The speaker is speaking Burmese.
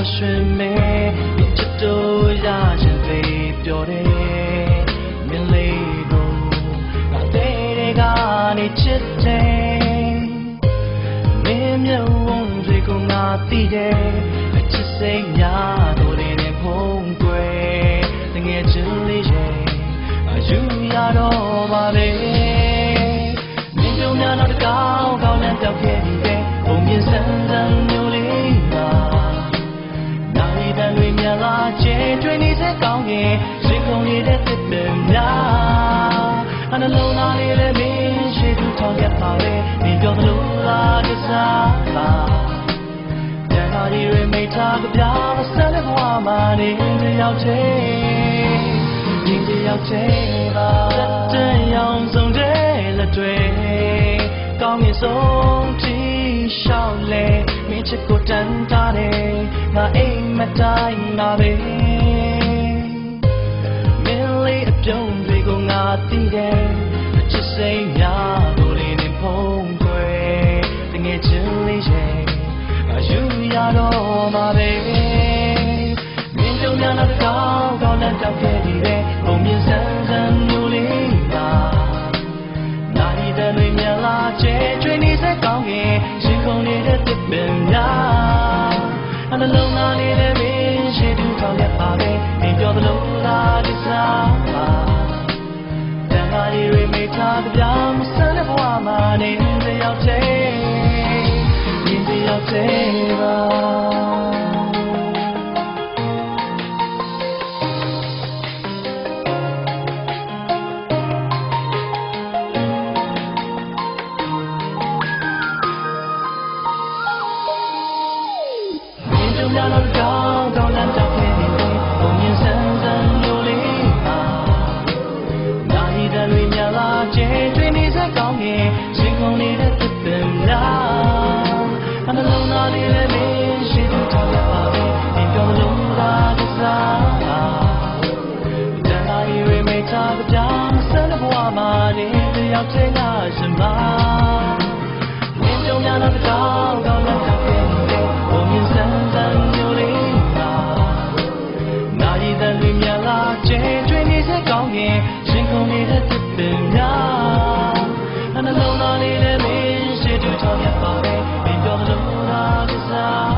င်မေမြစ်ချစ်တို့ရချင်ပေပျော်တယ်မြင်လေးကိုငါတဲ့တဲ့ကနေချစ်တယ်မင်းမြတ်ဝန်းတွေကိုငါသိတယ်အချစ်စိတ်များတို့တွေနဲ့ဖုံးကွယ်တငယ်ချင်းလေးရဲ့အယူရတော့ပါလေမြင်ကြုံများတော့တကောင်းကောင်းနဲ့တောက်ခဲ့ပြီး တွင်နေတဲ့ကောင်းကင်ရှင်ကုန်နေတဲ့သစ်ပင်များအနှလုံးသားလေးလည်းမင်းရှိသူထောင်ရပါလေမင်းပြောသလိုလားကစားပါတန်ခါရီတွေမိထားကြပြမစတဲ့ဘဝမှာနေတယောက်ချင်းဒီတယောက်ချင်းပါတဲ့ရောင်စုံတဲ့လက်တွေကောင်းကင်ဆုံးတီရှောင်းလေမင်းချစ်ကိုတန်တာတယ်ငါအိမ်မတိုင်းပါပဲ သိတယ်အချစ်စိတ်များတို့လေးနဲ့ဖုံးကွယ်တငယ်ချင်းလေးရဲ့အယူရတော့မှာပဲမင်းတို့များတော့ကောင်းကောင်းနဲ့တောက်ခဲ့ဒီတဲ့ဘုံမြင်ဆ မိထားကြပြောင်းဆန်းတဲ့ဘဝမှာနေတယောက်တည်းနေတယောက်တည်းပါ တွင်နေစကောင်းရင်ရှင်ကုန်နေတဲ့သစ်ပင်များအနှလုံးသားလေးလည်းမင်းရှိသူထောက်ရပါပဲမြင်ပြောလို့လားကစားပါတန်လာရီတွေမိထားကြဆန်းတဲ့ဘဝမှာနေတယောက်တည်းကရှင်ပါမြင်ကြုံများတော့ကောင်းကောင်းနဲ့တောက်ခဲ့တယ်ဘုံမြင်ဆန်းဆန်းမျိုးလေးပါနာရီတဲ့လူများလာချေကျွေးနေစကောင်းရင်ရှင်ကုန်နေတဲ့သစ်ပင်